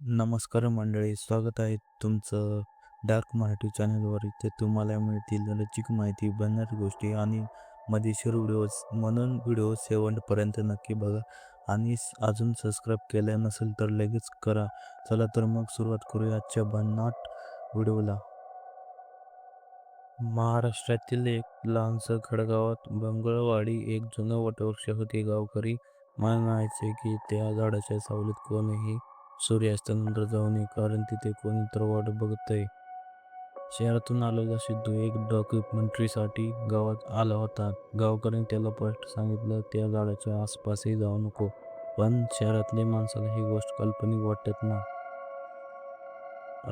नमस्कार मंडळी स्वागत आहे तुमचं डार्क मराठी चॅनलवर. इथे तुम्हाला मिळतील लचिक माहिती बनणार गोष्टी आणि मजेशीर व्हिडिओज. म्हणून व्हिडिओ शेवटपर्यंत नक्की बघा आणि अजून सबस्क्राईब केले नसेल तर लगेच करा. चला तर मग सुरुवात करूया आजच्या भन्नाट व्हिडिओला. महाराष्ट्रातील एक लहानसं खडगावात बंगळवाडी एक जुनं वटवृक्ष होते. गावकरी म्हणायचे की त्या झाडाच्या सावलीत कोणीही सूर्यास्तानंतर जाऊ नये कारण तिथे कोणी तर वाट आहे शहरातून आलेला सिद्धू एक डॉक्युमेंटरीसाठी गावात आला होता. गावकऱ्यांनी त्याला स्पष्ट सांगितलं त्या झाडाच्या आसपासही जाऊ नको पण शहरातल्या माणसाला ही गोष्ट काल्पनिक वाटत ना.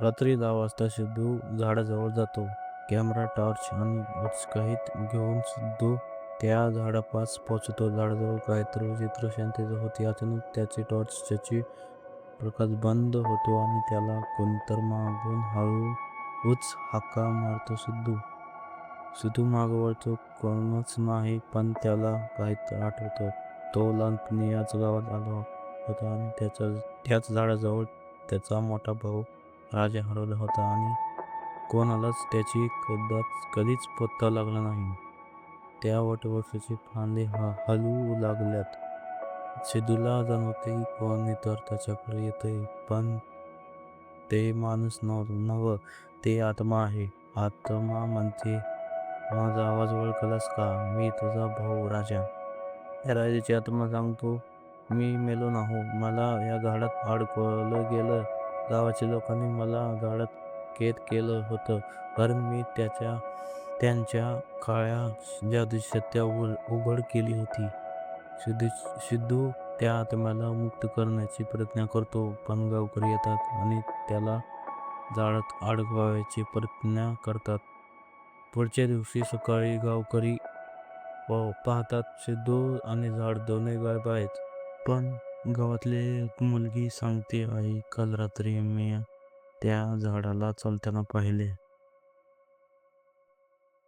रात्री दहा वाजता सिद्धू झाडाजवळ जातो. कॅमेरा टॉर्च आणि उत्साहित घेऊन सिद्धू त्या झाडापास पोचतो झाडाजवळ काहीतरी विचित्र शांतता होती. अचानक त्याचे त्याची प्रकाश बंद होतो आणि त्याला कोणतर मागून हळूच हाका मारतो सिद्धू. सिद्धू मागवळतो कोणच नाही पण त्याला काहीतरी आठवतो. तो लहानपणी याच गावात आला होता आणि त्याच्या त्याच झाडाजवळ त्याचा मोठा भाऊ राजा हरवला होता आणि कोणालाच त्याची कदाच कधीच पत्ता लागला नाही. त्या वटवर्षाची फांदी ह हलवू लागल्यात. सिद्धूला जाणवते पण कोणी तर त्याच्याकडे येतंय पण ते माणूस नव नव ते आत्मा आहे. आत्मा म्हणते माझा आवाज ओळखलास का? मी तुझा भाऊ राजा. या राजाची आत्मा सांगतो मी मेलो नाहो मला या गाडात अडकवलं गेलं. गावाच्या लोकांनी मला गाडात कैद केलं होतं. कारण मी त्याच्या त्यांच्या काळ्या जादूची सत्या उघड केली होती. सिद्धू सिद्धू त्या आत्म्याला मुक्त करण्याची प्रयत्न करतो. पण गावकरी येतात आणि त्याला जाळत अडकवायची प्रयत्न करतात. पुढच्या दिवशी सकाळी गावकरी प- पाहतात सिद्धू आणि झाड दोन्ही गायब आहेत. पण गावातले एक मुलगी सांगते आई काल रात्री मी त्या झाडाला चालताना पाहिले.